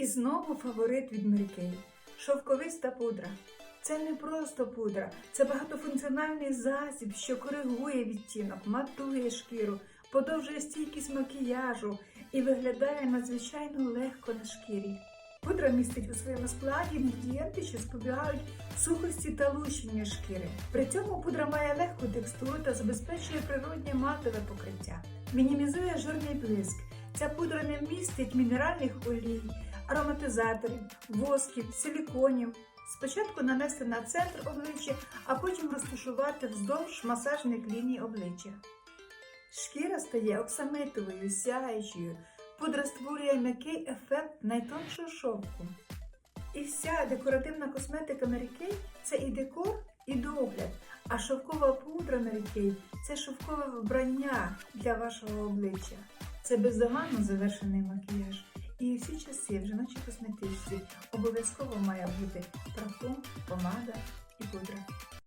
І знову фаворит від Mary шовковиста пудра. Це не просто пудра, це багатофункціональний засіб, що коригує відтінок, матує шкіру, подовжує стійкість макіяжу і виглядає надзвичайно легко на шкірі. Пудра містить у своєму складі інгредієнти, що запобігають сухості та лущенню шкіри. При цьому пудра має легку текстуру та забезпечує природнє матове покриття. Мінімізує жирний блиск. Ця пудра не містить мінеральних олій, ароматизаторів, восків, силіконів. Спочатку нанести на центр обличчя, а потім розташувати вздовж масажних ліній обличчя. Шкіра стає оксамитовою, сяючою. Пудра створює м'який ефект найтоншого шовку. І вся декоративна косметика Mary Kay – це і декор, і догляд. А шовкова пудра Mary Kay – це шовкове вбрання для вашого обличчя. Це бездоганно завершений макіяж. Всі часи в жіночій косметичці обов'язково має бути парфум, помада і пудра.